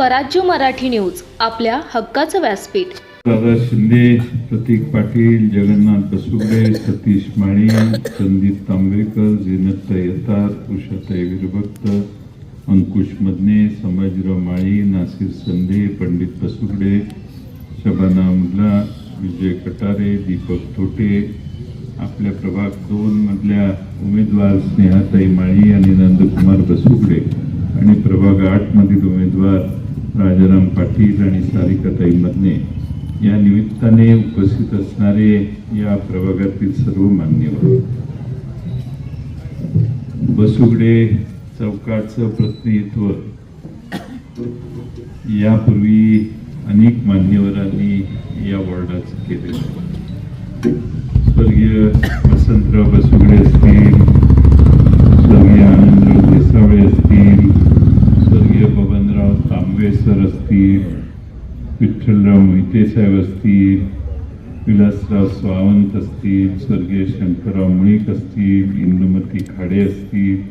स्वराज्य मराठी न्यूज आपल्या हक्काचं व्यासपीठ. दादा शिंदे प्रतीक पाटील जगन्नाथ बसुगडे सतीश माळी संदीप तांबेकर झिनत्ता येतार उषाताई विरभक्त अंकुश मदने संभाजीराव माळी नासिर संदे पंडित बसुगडे शबाना मुल्ला विजय कटारे दीपक थोटे आपल्या प्रभाग दोन मधल्या उमेदवार स्नेहाताई माळी आणि नंदकुमार बसुगडे. आणि प्रभाग आठ मधील उमेदवार राजाराम पाटील आणि सारिकाताई मदने या निमित्ताने उपस्थित असणारे या प्रभागातील सर्व मान्यवर. बसुगडे चौकाचं प्रतिनिधित्व. यापूर्वी अनेक मान्यवरांनी या वॉर्डाचं केले स्वर्गीय वसंतराव बसुगडे असतील स्वर्गीय आनंदराव देसावळे असतील स्वर्गीय बबनराव तांबे सर असतील विठ्ठलराव मोहिते साहेब असतील विलासराव सावंत असतील स्वर्गीय शंकरराव मुळीक असतील इंदुमती खाडे असतील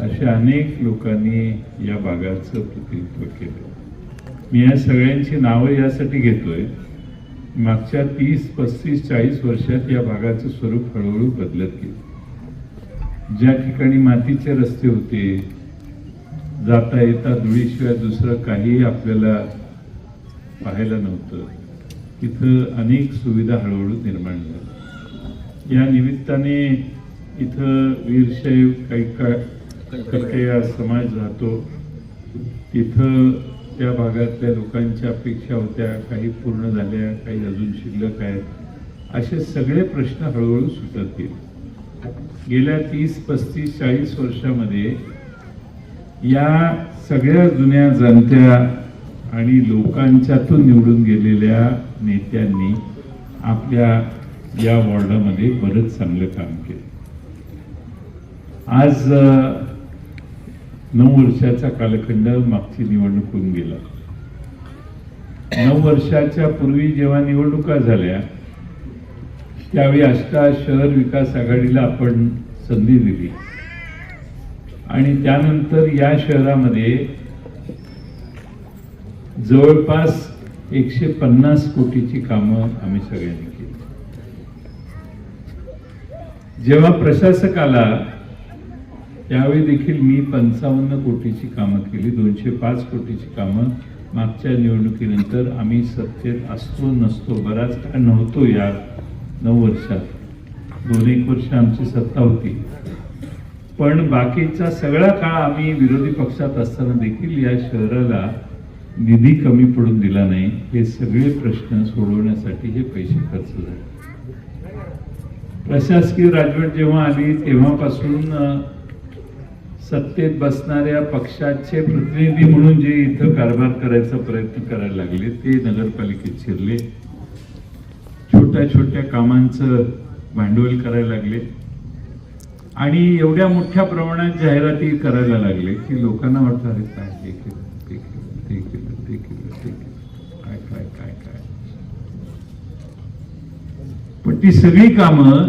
अशा अनेक लोकांनी या भागाचं प्रतिनिधित्व केलं. मी या सगळ्यांची नावं यासाठी घेतोय. मागच्या तीस पस्तीस चाळीस वर्षात या भागाचं स्वरूप हळूहळू बदलत गेलं. ज्या ठिकाणी मातीचे रस्ते होते जाता येता धुळीशिवाय दुसरं काही आपल्याला पाहायला नव्हतं. तिथं अनेक सुविधा हळूहळू निर्माण झाल्या. या निमित्ताने इथं वीरशैव काही कटया समाज राहतो. तिथं त्या भागातल्या लोकांच्या अपेक्षा होत्या काही पूर्ण झाल्या काही अजून शिल्लक आहेत. असे सगळे प्रश्न हळूहळू सुटत गेले. गेल्या तीस पस्तीस चाळीस वर्षामध्ये या सगळ्या जुन्या जाणत्या आणि लोकांच्यातून निवडून गेलेल्या नेत्यांनी आपल्या या वॉर्डामध्ये बरंच चांगलं काम केलं. आज नऊ वर्षाचा कालखंड मागची निवडणूक होऊन गेला. नऊ वर्षाच्या पूर्वी जेव्हा निवडणुका झाल्या त्यावेळी अष्टा शहर विकास आघाडीला आपण संधी दिली. आणि त्यानंतर या शहरामध्ये जवळपास एकशे पन्नास कोटीची कामं आम्ही सगळ्यांनी केली. जेव्हा प्रशासक आला त्यावेळी देखील मी पंचावन्न कोटीची कामं केली. दोनशे पाच कोटीची कामं मागच्या निवडणुकीनंतर आम्ही सत्तेत असतो नसतो बराच काळ नव्हतो या नऊ वर्षात. दोन एक वर्ष आमची सत्ता होती. पण बाकीचा सगळा काळ आम्ही विरोधी पक्षात असताना देखील या शहराला निधी कमी पडून दिला नाही हे सगळे प्रश्न सोडवण्यासाठी हे पैसे खर्च झाले. प्रशासकीय राजवट जेव्हा आली तेव्हापासून सत्तेत बसणाऱ्या पक्षाचे प्रतिनिधी म्हणून जे इथं कारभार करायचा प्रयत्न करायला लागले ते नगरपालिकेत शिरले. छोट्या छोट्या कामांचं भांडवल करायला लागले. आणि एवढ्या मोठ्या प्रमाणात जाहिराती करायला लागले की लोकांना वाटतं अरे काय हे केलं. ते केलं ते केलं काय काय काय काय पण ती सगळी कामं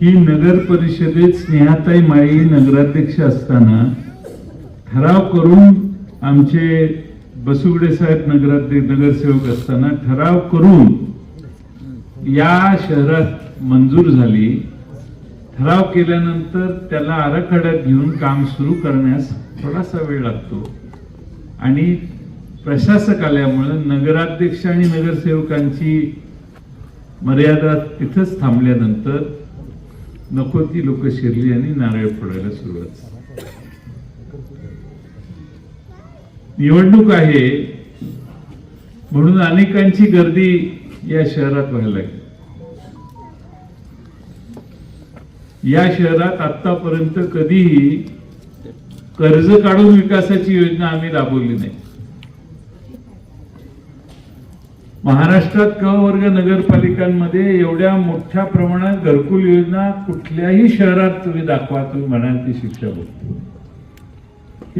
ही नगर परिषदेत स्नेहाताई माळी नगराध्यक्ष असताना ठराव करून आमचे बसुगडे साहेब नगराध्यक्ष नगरसेवक असताना ठराव करून या शहरात मंजूर झाली. ठराव केल्यानंतर त्याला आराखड्यात घेऊन काम सुरू करण्यास थोडासा वेळ लागतो. आणि प्रशासक आल्यामुळं नगराध्यक्ष आणि नगरसेवकांची मर्यादा तिथंच थांबल्यानंतर नको ती लोक शिरली आणि नारळ फोडायला सुरुवात झाली. निवडणूक आहे म्हणून अनेकांची गर्दी या शहरात व्हायला लागली या शहरात आतापर्यंत कधीही कर्ज काढून विकासाची योजना आम्ही राबवली नाही महाराष्ट्रात क वर्ग नगरपालिकांमध्ये एवढ्या मोठ्या प्रमाणात घरकुल योजना कुठल्याही शहरात तुम्ही दाखवा तुम्ही म्हणाल ती शिक्षा बघतो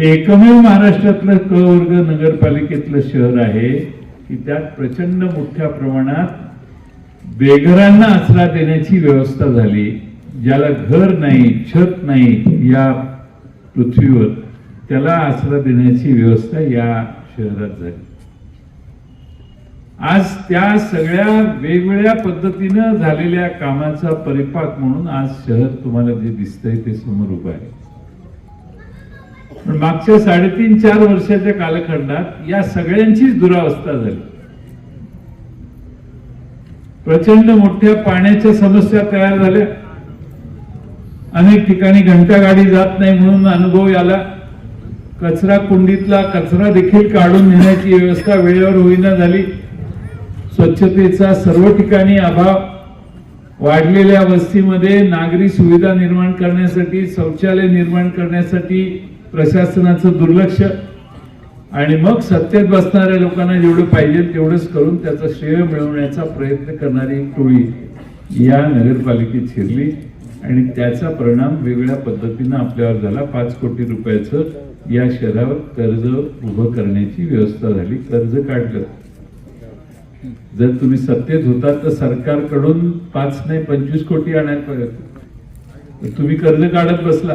एकमेव महाराष्ट्रातलं क वर्ग नगरपालिकेतलं शहर आहे की त्यात प्रचंड मोठ्या प्रमाणात बेघरांना आसरा देण्याची व्यवस्था झाली ज्याला घर नाही छत नाही या पृथ्वीवर त्याला आसरा देण्याची व्यवस्था या शहरात झाली. आज त्या सगळ्या वेगवेगळ्या पद्धतीनं झालेल्या कामाचा परिपाक म्हणून आज शहर तुम्हाला जे दिसतंय ते समोर उभं आहे. पण मागच्या साडेतीन चार वर्षाच्या कालखंडात या सगळ्यांचीच दुरावस्था झाली. प्रचंड मोठ्या पाण्याच्या समस्या तयार झाल्या. अनेक ठिकाणी घंटा गाडी जात नाही म्हणून अनुभव आला कचरा कुंडीतला कचरा देखील काढून नेण्याची व्यवस्था वेळेवर होईना झाली. स्वच्छतेचा सर्व ठिकाणी अभाव वाढलेल्या वस्तीमध्ये नागरी सुविधा निर्माण करण्यासाठी शौचालय निर्माण करण्यासाठी प्रशासनाचं दुर्लक्ष. आणि मग सत्तेत बसणाऱ्या लोकांना जेवढं पाहिजे तेवढंच करून त्याचं श्रेय मिळवण्याचा प्रयत्न करणारी टोळी या नगरपालिकेत शिरली. आणि त्याचा परिणाम वेगळ्या पद्धतीनं आपल्यावर झाला. पाच कोटी रुपयाचं या शहरावर कर्ज उभं करण्याची व्यवस्था झाली. कर्ज काढलं. जर तुम्ही सत्तेत होता तर सरकारकडून पाच नाही पंचवीस कोटी आणायला तुम्ही कर्ज काढत बसला.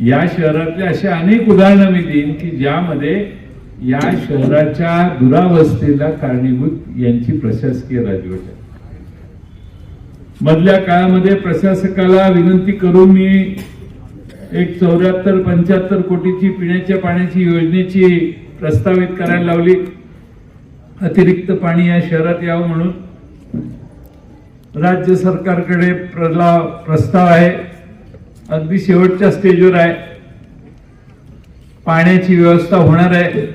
या शहरातले असे अनेक उदाहरणं मी देईन की ज्यामध्ये या शहराच्या दुरावस्थेला कारणीभूत यांची प्रशासकीय राजवट आहे. मधल्या काळामध्ये प्रशासकाला विनंती करून मी एक चौऱ्याहत्तर पंच्याहत्तर कोटीची पिण्याच्या पाण्याची योजनेची प्रस्तावित करायला लावली. अतिरिक्त पाणी या शहरात यावं म्हणून राज्य सरकारकडे प्रला प्रस्ताव आहे. अगदी शेवटच्या स्टेजवर आहे. पाण्याची व्यवस्था होणार आहे.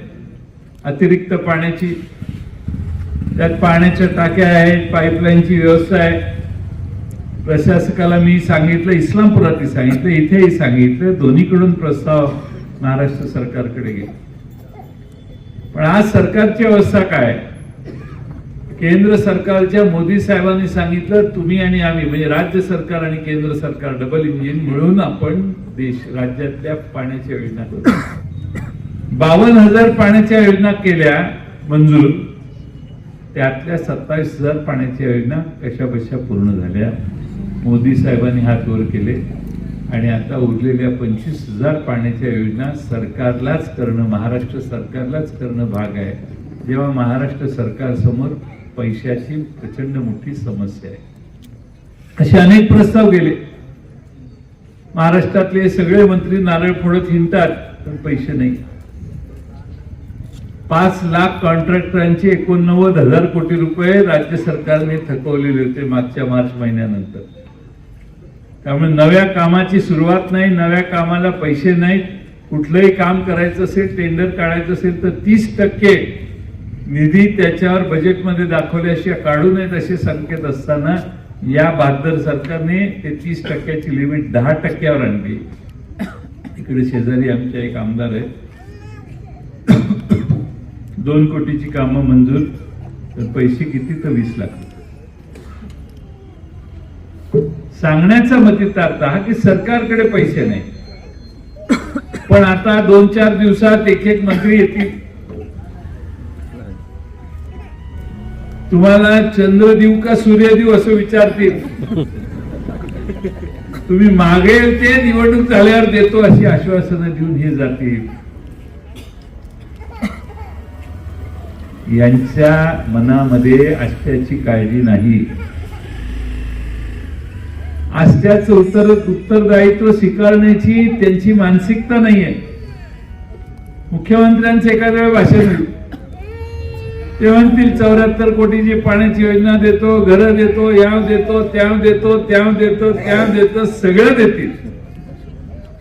अतिरिक्त पाण्याची त्यात पाण्याच्या टाक्या आहेत पाईपलाईनची व्यवस्था आहे. प्रशासकाला मी सांगितलं इस्लामपुरातही सांगितलं इथेही सांगितलं दोन्हीकडून प्रस्ताव महाराष्ट्र सरकारकडे गेले. पण आज सरकारची अवस्था काय? केंद्र सरकारच्या मोदी साहेबांनी सांगितलं तुम्ही आणि आम्ही म्हणजे राज्य सरकार आणि केंद्र सरकार डबल इंजिन मिळून आपण देश राज्यातल्या पाण्याच्या योजना करू. बावन्न हजार पाण्याच्या योजना केल्या मंजूर. त्यातल्या सत्तावीस हजार पाण्याच्या योजना कशा बशा पूर्ण झाल्या? मोदी साहेबांनी हात वर केले. आणि आता उरलेल्या पंचवीस हजार पाण्याच्या योजना सरकारलाच करणं महाराष्ट्र सरकारलाच करणं भाग आहे. जेव्हा महाराष्ट्र सरकार समोर पैशाची प्रचंड मोठी समस्या आहे. असे अनेक प्रस्ताव गेले. महाराष्ट्रातले सगळे मंत्री नारळ फोडत हिंडतात पण पैसे नाही. पाच लाख कॉन्ट्रॅक्टरांचे एकोणनव्वद हजार कोटी रुपये राज्य सरकारने थकवलेले होते मागच्या मार्च महिन्यानंतर. त्यामुळे नव्या कामाची सुरुवात नाही नव्या कामाला पैसे नाहीत. कुठलंही काम करायचं असेल टेंडर काढायचं असेल तर तीस टक्के निधी त्याच्यावर बजेटमध्ये दाखवल्याशिवाय काढू नयेत असे संकेत असताना या बहादर सरकारने ते तीस टक्क्याची लिमिट दहा टक्क्यावर आणली. इकडे शेजारी आमचे एक आमदार आहेत. दोन कोटीची कामं मंजूर. तर पैसे किती? तर वीस लाख. सांगण्याचा मतितार्थ हा की सरकारकडे पैसे नाही. पण आता दोन चार दिवसात एक एक मंत्री येतील. तुम्हाला चंद्र देऊ का सूर्य देऊ असं विचारतील? तुम्ही मागेल ते निवडणूक झाल्यावर देतो अशी आश्वासनं देऊन हे जातील. यांच्या मनामध्ये आश्चर्याची काळजी नाही. आश्चर्याचं उत्तर उत्तरदायित्व स्वीकारण्याची त्यांची मानसिकता नाही आहे मुख्यमंत्र्यांचं एखाद्या वेळी भाषण होईल. ते म्हणतील चौऱ्याहत्तर कोटीची पाण्याची योजना देतो घरं देतो याव देतो त्याव देतो त्याव देतो त्याव देतो सगळं देतील.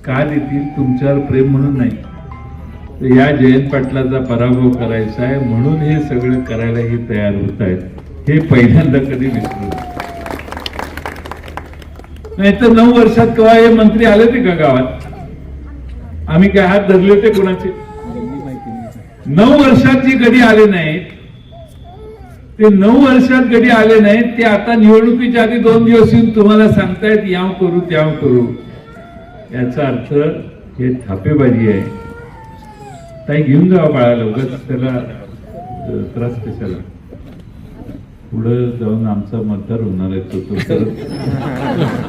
का देतील? तुमच्यावर प्रेम म्हणून नाही. या जयंत पाटलाचा पराभव करायचा आहे म्हणून हे सगळं करायला हे तयार होत आहेत. हे पहिल्यांदा कधी विसरू नाही तर नऊ वर्षात केव्हा हे मंत्री आले ते का गावात? आम्ही काय हात धरले होते कोणाचे? नऊ वर्षात जे कधी आले नाहीत ते नऊ वर्षात कधी आले नाहीत ते आता निवडणुकीच्या आधी दोन दिवस येऊन तुम्हाला सांगतायत याव करू त्याव करू. याचा अर्थ हे थापेबाजी आहे. ताई घेऊन जावा बाळाला उगाच त्याला त्रास कशाला? पुढं जाऊन आमचा मतदार होणार आहे तो तो परत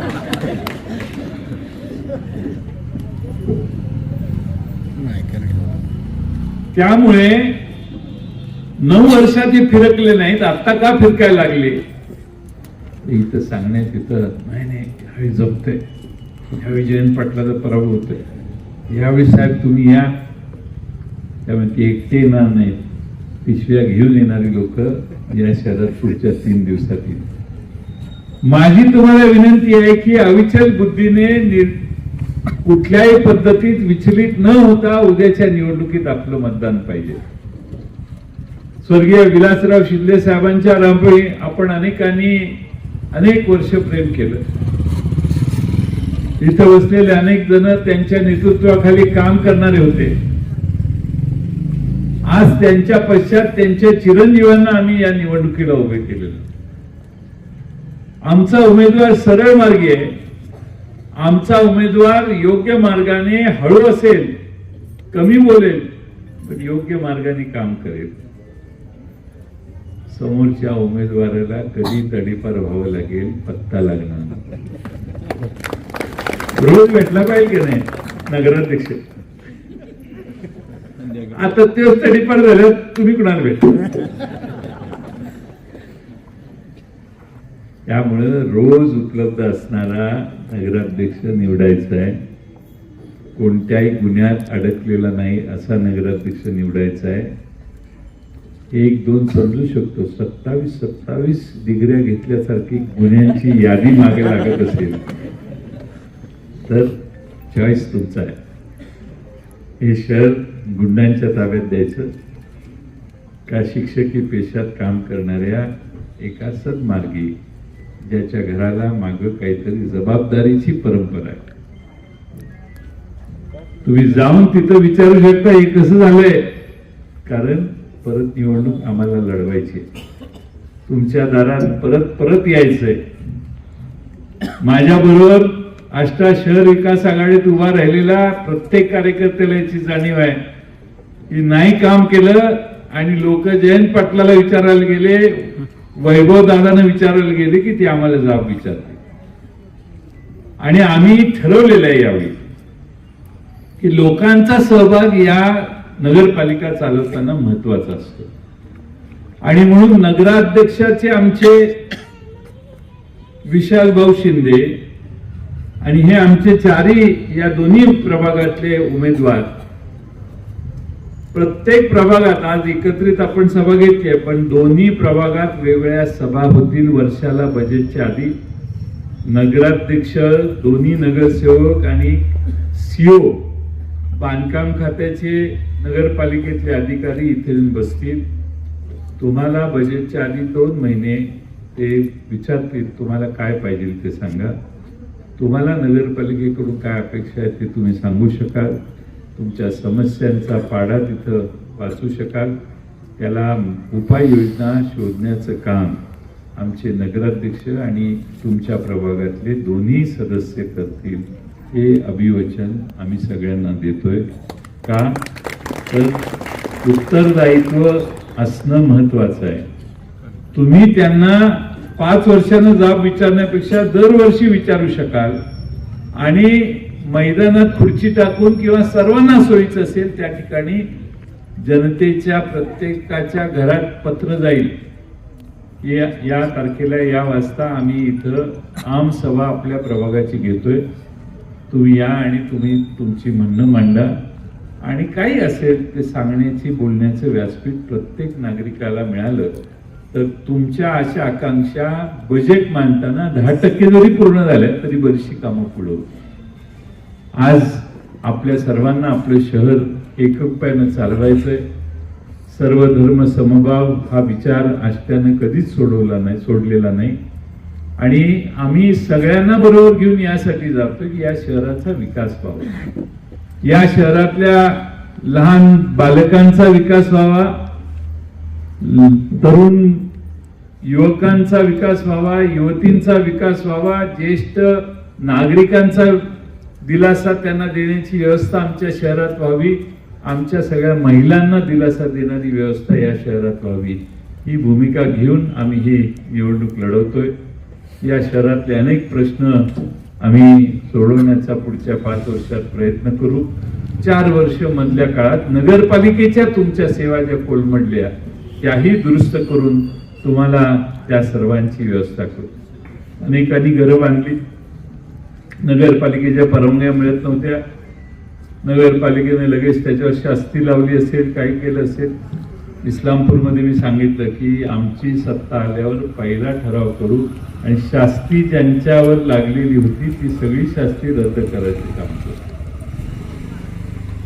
त्यामुळे नऊ वर्षात हे फिरकले नाहीत आता का फिरकायला लागले? इथं सांगण्यात इथं नाही नाही ह्यावेळी जपते ह्यावेळी जयंत पाटलाचा पराभव होतोय. यावेळी साहेब तुम्ही या. त्यामुळे ते एकटे येणार नाहीत. पिशव्या घेऊन येणारी लोक या शहरात पुढच्या तीन दिवसात येईल माझी तुम्हाला विनंती आहे की अविचल बुद्धीने कुठल्याही पद्धतीत विचलित न होता उद्याच्या निवडणुकीत आपलं मतदान पाहिजे. स्वर्गीय विलासराव शिंदे साहेबांच्या रांगोळी आपण अनेकांनी अनेक वर्ष प्रेम केलं. इथं बसलेले अनेक जण त्यांच्या नेतृत्वाखाली काम करणारे होते. आज त्यांच्या पश्चात त्यांच्या चिरंजीवांना आम्ही या निवडणुकीला उभे केलेलं. आमचा उमेदवार सरळ मार्गी आहे. आमचा उमेदवार योग्य मार्गाने हळू असेल कमी बोलेल पण योग्य मार्गाने काम करेल. समोरच्या उमेदवाराला कधी तडीपार व्हावं लागेल पत्ता लागणार रोज भेटला पाहिजे की नाही नगराध्यक्ष? आता तेच तडीपार झालं तुम्ही कुणाला भेटला त्यामुळं रोज उपलब्ध असणारा नगराध्यक्ष निवडायचा आहे. कोणत्याही गुन्ह्यात अडकलेला नाही असा नगराध्यक्ष निवडायचा आहे. एक दोन समजू शकतो सत्तावीस सत्तावीस डिग्र्या घेतल्यासारखी गुन्ह्यांची यादी मागे लागत असेल तर चॉईस तुमचा आहे. हे शहर गुंडांच्या ताब्यात द्यायचं. का शिक्षकी पेशात काम करणाऱ्या एका सन्मार्गी ज्याच्या घराला माग काहीतरी जबाबदारीची परंपरा आहे. तुम्ही जाऊन तिथं विचारू शकता हे कसं झालंय. कारण परत निवडणूक आम्हाला लढवायची तुमच्या दारात परत परत यायचंय. माझ्या बरोबर आष्टा शहर विकास आघाडीत उभा राहिलेला प्रत्येक कार्यकर्त्याला याची जाणीव आहे. की नाही काम केलं आणि लोक जयंत पाटलाला विचारायला गेले वैभव दादानं विचारायला गेले की ते आम्हाला जाब विचारते. आणि आम्ही ठरवलेलं आहे यावेळी की लोकांचा सहभाग या नगरपालिका चालवताना महत्त्वाचा असतो. आणि म्हणून नगराध्यक्षाचे आमचे विशाल भाऊ शिंदे आणि हे आमचे चारी या दोन्ही प्रभागातले उमेदवार प्रत्येक प्रभागात आज एकत्रित आपण सभा घेतली आहे पण दोन्ही प्रभागात वेगवेगळ्या सभा होतील वर्षाला बजेटच्या आधी नगराध्यक्ष दोन्ही नगरसेवक आणि सीओ बांधकाम खात्याचे नगरपालिकेतले अधिकारी इथे बसतील. तुम्हाला बजेटच्या आधी दोन महिने ते विचारतील तुम्हाला काय पाहिजे ते सांगा. तुम्हाला नगरपालिकेकडून काय अपेक्षा आहे ते तुम्ही सांगू शकाल. तुमच्या समस्यांचा पाडा तिथं वाचू शकाल. त्याला उपाययोजना शोधण्याचं काम आमचे नगराध्यक्ष आणि तुमच्या प्रभागातले दोन्ही सदस्य करतील हे अभिवचन आम्ही सगळ्यांना देतोय. का? तर उत्तरदायित्व असणं महत्वाचं आहे. तुम्ही त्यांना पाच वर्षानं जाब विचारण्यापेक्षा दरवर्षी विचारू शकाल. आणि मैदानात खुर्ची टाकून किंवा सर्वांना सोयीचं असेल त्या ठिकाणी जनतेच्या प्रत्येकाच्या घरात पत्र जाईल. या या तारखेला या वाजता आम्ही इथं आम सभा आपल्या प्रभागाची घेतोय. तुम्ही या आणि तुम्ही तुमची म्हणणं मांडा. आणि काही असेल ते सांगण्याची बोलण्याचं व्यासपीठ प्रत्येक नागरिकाला मिळालं तर तुमच्या अशा आकांक्षा बजेट मांडताना दहा टक्के जरी पूर्ण झाल्या तरी बरीचशी कामं पुढे आज आपल्या सर्वांना आपलं शहर एकरूपानं चालवायचंय. सर्व धर्म समभाव हा विचार आष्ट्यानं कधीच सोडवला नाही सोडलेला नाही. आणि आम्ही सगळ्यांना बरोबर घेऊन यासाठी जातो की या शहराचा विकास व्हावा. या शहरातल्या लहान बालकांचा विकास व्हावा. तरुण युवकांचा विकास व्हावा युवतींचा विकास व्हावा ज्येष्ठ नागरिकांचा दिलासा त्यांना देण्याची व्यवस्था आमच्या शहरात व्हावी. आमच्या सगळ्या महिलांना दिलासा देणारी व्यवस्था या शहरात व्हावी. ही भूमिका घेऊन आम्ही ही निवडणूक लढवतोय. या शहरातले अनेक प्रश्न आम्ही सोडवण्याचा पुढच्या पाच वर्षात प्रयत्न करू. चार वर्ष मधल्या काळात नगरपालिकेच्या तुमच्या सेवा ज्या कोलमडल्या त्याही दुरुस्त करून तुम्हाला त्या सर्वांची व्यवस्था करू. अनेकांनी घरं बांधली. नगरपालिकेच्या परवानग्या मिळत नव्हत्या. नगरपालिकेने लगेच त्याच्यावर शास्ती लावली असेल काही केलं असेल. इस्लामपूरमध्ये मी सांगितलं की आमची सत्ता आल्यावर पहिला ठराव करू आणि शास्ती ज्यांच्यावर लागलेली होती ती सगळी शास्ती रद्द करायची काम करू.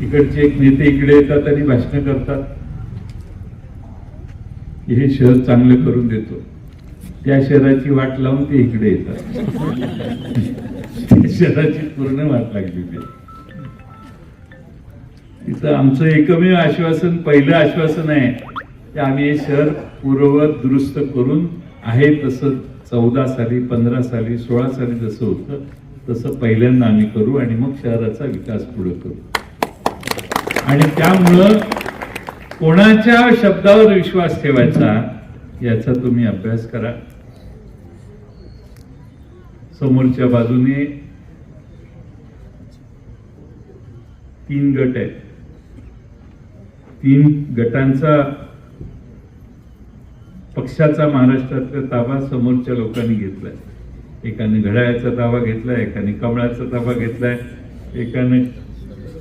इकडचे एक नेते इकडे येतात आणि भाषण करतात. हे शहर चांगलं करून देतो. त्या शहराची वाट लावून ते इकडे येतात. शहराची पूर्ण वाट लागली आहे इथं आमचं एकमेव आश्वासन पहिलं आश्वासन आहे की आम्ही हे शहर पूर्ववत दुरुस्त करून आहे तसं चौदा साली पंधरा साली सोळा साली जसं होतं तसं पहिल्यांदा आम्ही करू आणि मग शहराचा विकास पुढे करू. आणि त्यामुळं कोणाच्या शब्दावर विश्वास ठेवायचा याचा तुम्ही अभ्यास करा. समोरच्या बाजूने तीन गट आहेत. तीन गटांचा पक्षाचा महाराष्ट्रातला ताबा समोरच्या लोकांनी घेतलाय. एकाने घड्याळाचा ताबा घेतलाय एकाने कमळाचा ताबा घेतलाय एकाने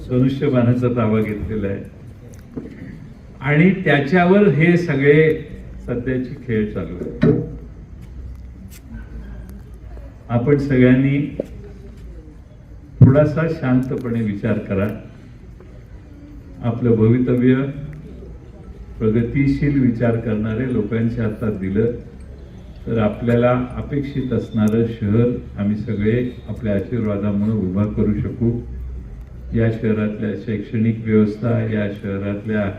धनुष्यबाणाचा ताबा घेतलेला आहे. आणि त्याच्यावर हे सगळे सध्याची खेळ चालू आहे आपण सगळ्यांनी थोडासा शांतपणे विचार करा. आपलं भवितव्य प्रगतीशील विचार करणारे लोकांच्या हातात दिलं तर आपल्याला अपेक्षित असणारं शहर आम्ही सगळे आपल्या आशीर्वादामुळे उभा करू शकू. या शहरातल्या शैक्षणिक व्यवस्था या शहरातल्या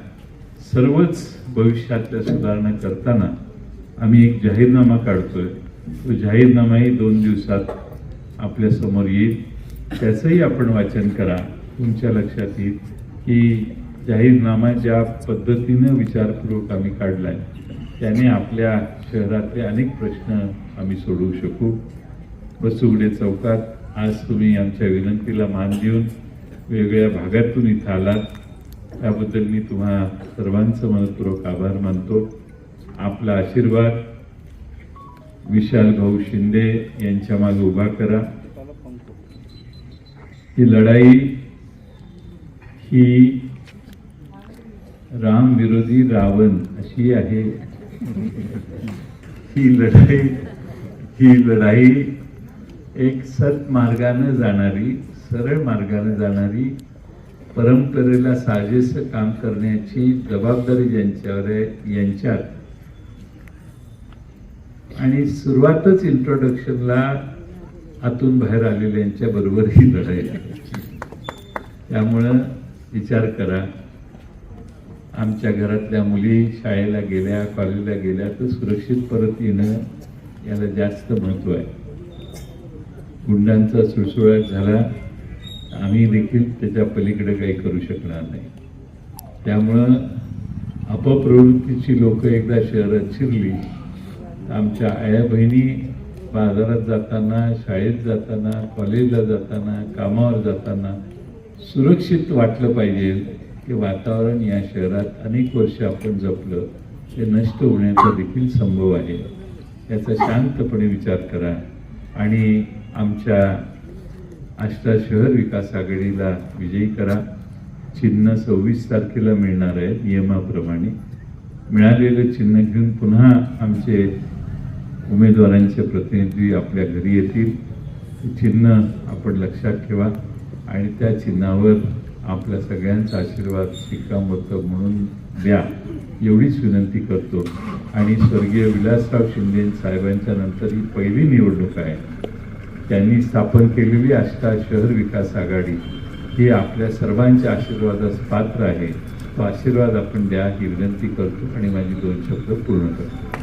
सर्वच भविष्यातल्या सुधारणा करताना आम्ही एक जाहीरनामा काढतोय. तो जाहीरनामाही दोन दिवसात आपल्यासमोर येईल. त्याचंही आपण वाचन करा. तुमच्या लक्षात येईल. की जाहीरनामा ज्या पद्धतीनं विचारपूर्वक आम्ही काढलाय त्याने आपल्या शहरातले अनेक प्रश्न आम्ही सोडवू शकू. बसुगडे चौकात आज तुम्ही आमच्या विनंतीला मान देऊन वेगवेगळ्या भागातून इथं आलात. त्याबद्दल मी तुम्हा सर्वांचं मनपूर्वक आभार मानतो. आपला आशीर्वाद विशाल भाऊ शिंदे यांच्या मागे उभा करा. ही लढाई ही राम विरोधी रावण अशी आहे. ही लढाई ही लढाई एक सत मार्गानं जाणारी सरळ मार्गाने जाणारी परंपरेला साजेस काम करण्याची जबाबदारी ज्यांच्यावर आहे यांच्यात. आणि सुरुवातच इंट्रोडक्शनला आतून बाहेर आलेल्यांच्या बरोबर ही लढाई त्यामुळं विचार करा. आमच्या घरातल्या मुली शाळेला गेल्या कॉलेजला गेल्या तर सुरक्षित परत येणं याला जास्त महत्त्व आहे. गुंडांचा सुळसुळाट झाला आम्ही देखील त्याच्या पलीकडे काही करू शकणार नाही. त्यामुळं अपप्रवृत्तीची लोक एकदा शहरात शिरली आमच्या आया बहिणी बाजारात जाताना शाळेत जाताना कॉलेजला जाताना कामावर जाताना सुरक्षित वाटलं पाहिजे की वातावरण या शहरात अनेक वर्ष आपण जपलं ते नष्ट होण्याचा देखील संभव आहे. याचा शांतपणे विचार करा. आणि आमच्या आष्टा शहर विकास आघाडीला विजयी करा. चिन्ह सव्वीस तारखेला मिळणार आहे नियमाप्रमाणे. मिळालेलं चिन्ह घेऊन पुन्हा आमचे उमेदवारांचे प्रतिनिधी आपल्या घरी येतील. चिन्ह आपण लक्षात ठेवा. आणि त्या चिन्हावर आपल्या सगळ्यांचा आशीर्वाद शिक्कामोर्तब म्हणून द्या एवढीच विनंती करतो. आणि स्वर्गीय विलासराव शिंदे साहेबांच्या नंतर ही पहिली निवडणूक आहे. त्यांनी स्थापन केलेली आष्टा शहर विकास आघाडी ही आपल्या सर्वांच्या आशीर्वादास पात्र आहे. तो आशीर्वाद आपण द्या ही विनंती करतो आणि माझी दोन शब्द पूर्ण करतो.